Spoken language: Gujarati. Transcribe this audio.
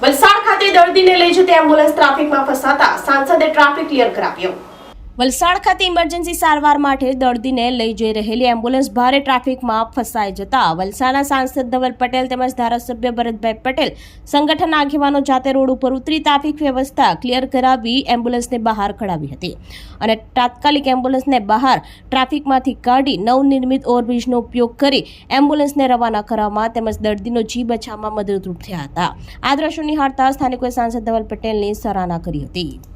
વલસાડ ખાતે દર્દીને લઈ જતી એમ્બ્યુલન્સ ટ્રાફિકમાં ફસાતા સાંસદે ટ્રાફિક ક્લિયર કરાવ્યો. વલસાડ ખાતે ઇમરજન્સી સારવાર માટે દર્દીને લઈ જઈ રહેલી એમ્બ્યુલન્સ ભારે ટ્રાફિકમાં ફસાઈ જતા. વલસાડના સાંસદ ધવલ પટેલ તેમજ ધારાસભ્ય ભરતભાઈ પટેલ સંગઠન આગેવાનો જાતે રોડ ઉપર ઉતરી ટ્રાફિક વ્યવસ્થા ક્લિયર કરાવી એમ્બ્યુલન્સને બહાર કઢાવી હતી અને તાત્કાલિક એમ્બ્યુલન્સને બહાર ટ્રાફિકમાંથી કાઢી નવનિર્મિત ઓવરબ્રિજનો ઉપયોગ કરી એમ્બ્યુલન્સને રવાના કરવામાં તેમજ દર્દીનો જીવ બચાવવામાં મદદરૂપ થયા હતા. આ દ્રશ્યો નિહાળતા સ્થાનિકોએ સાંસદ ધવલ પટેલની સરાહના કરી હતી.